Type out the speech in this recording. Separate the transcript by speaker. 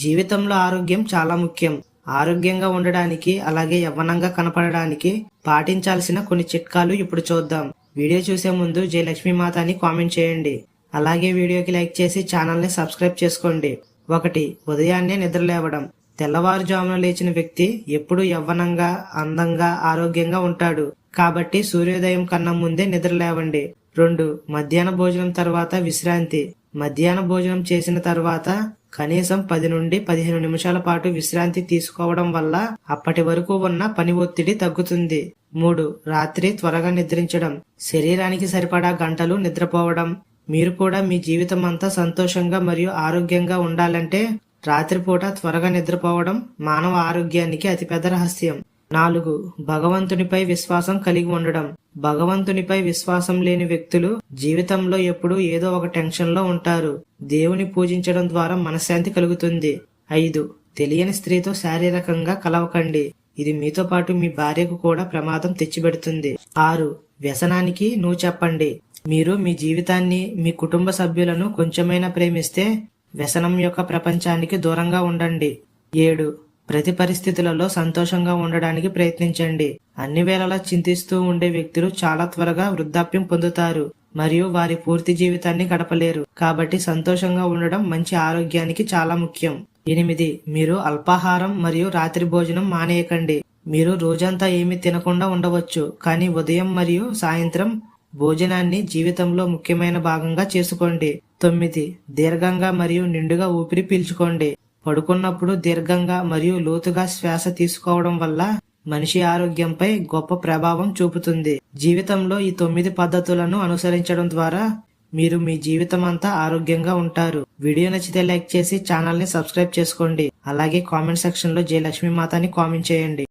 Speaker 1: జీవితంలో ఆరోగ్యం చాలా ముఖ్యం. ఆరోగ్యంగా ఉండడానికి అలాగే యవ్వనంగా కనపడడానికి పాటించాల్సిన కొన్ని చిట్కాలు ఇప్పుడు చూద్దాం. వీడియో చూసే ముందు జయలక్ష్మి మాత అని కామెంట్ చేయండి. అలాగే వీడియోకి లైక్ చేసి ఛానల్ని సబ్స్క్రైబ్ చేసుకోండి. ఒకటి ఉదయాన్నే నిద్ర లేవడం. తెల్లవారుజామున లేచిన వ్యక్తి ఎప్పుడూ యవ్వనంగా అందంగా ఆరోగ్యంగా ఉంటాడు. కాబట్టి సూర్యోదయం కన్నా ముందే నిద్ర లేవండి. రెండు మధ్యాహ్న భోజనం తర్వాత విశ్రాంతి. మధ్యాహ్న భోజనం చేసిన తర్వాత కనీసం పది నుండి పదిహేను నిమిషాల పాటు విశ్రాంతి తీసుకోవడం వల్ల అప్పటి వరకు ఉన్న పని ఒత్తిడి తగ్గుతుంది. మూడు రాత్రి త్వరగా నిద్రించడం. శరీరానికి సరిపడా గంటలు నిద్రపోవడం. మీరు కూడా మీ జీవితం అంతా సంతోషంగా మరియు ఆరోగ్యంగా ఉండాలంటే రాత్రిపూట త్వరగా నిద్రపోవడం మానవ ఆరోగ్యానికి అతిపెద్ద రహస్యం. నాలుగు భగవంతునిపై విశ్వాసం కలిగి ఉండడం. భగవంతునిపై విశ్వాసం లేని వ్యక్తులు జీవితంలో ఎప్పుడూ ఏదో ఒక టెన్షన్లో ఉంటారు. దేవుని పూజించడం ద్వారా మనశ్శాంతి కలుగుతుంది. ఐదు తెలియని స్త్రీతో శారీరకంగా కలవకండి. ఇది మీతో పాటు మీ భార్యకు కూడా ప్రమాదం తెచ్చిపెడుతుంది. ఆరు వ్యసనానికి నువ్వు చెప్పండి. మీరు మీ జీవితాన్ని మీ కుటుంబ సభ్యులను కొంచెమైనా ప్రేమిస్తే వ్యసనం యొక్క ప్రపంచానికి దూరంగా ఉండండి. ఏడు ప్రతి పరిస్థితులలో సంతోషంగా ఉండడానికి ప్రయత్నించండి. అన్ని వేళలా చింతిస్తూ ఉండే వ్యక్తులు చాలా త్వరగా వృద్ధాప్యం పొందుతారు మరియు వారి పూర్తి జీవితాన్ని గడపలేరు. కాబట్టి సంతోషంగా ఉండడం మంచి ఆరోగ్యానికి చాలా ముఖ్యం. ఎనిమిది మీరు అల్పాహారం మరియు రాత్రి భోజనం మానేయకండి. మీరు రోజంతా ఏమీ తినకుండా ఉండవచ్చు కానీ ఉదయం మరియు సాయంత్రం భోజనాన్ని జీవితంలో ముఖ్యమైన భాగంగా చేసుకోండి. తొమ్మిది దీర్ఘంగా మరియు నిండుగా ఊపిరి పీల్చుకోండి. పడుకున్నప్పుడు దీర్ఘంగా మరియు లోతుగా శ్వాస తీసుకోవడం వల్ల మనిషి ఆరోగ్యంపై గొప్ప ప్రభావం చూపుతుంది. జీవితంలో ఈ తొమ్మిది పద్ధతులను అనుసరించడం ద్వారా మీరు మీ జీవితం అంతా ఆరోగ్యంగా ఉంటారు. వీడియో నచ్చితే లైక్ చేసి ఛానల్ని సబ్స్క్రైబ్ చేసుకోండి. అలాగే కామెంట్ సెక్షన్లో జయలక్ష్మి మాతాని కామెంట్ చేయండి.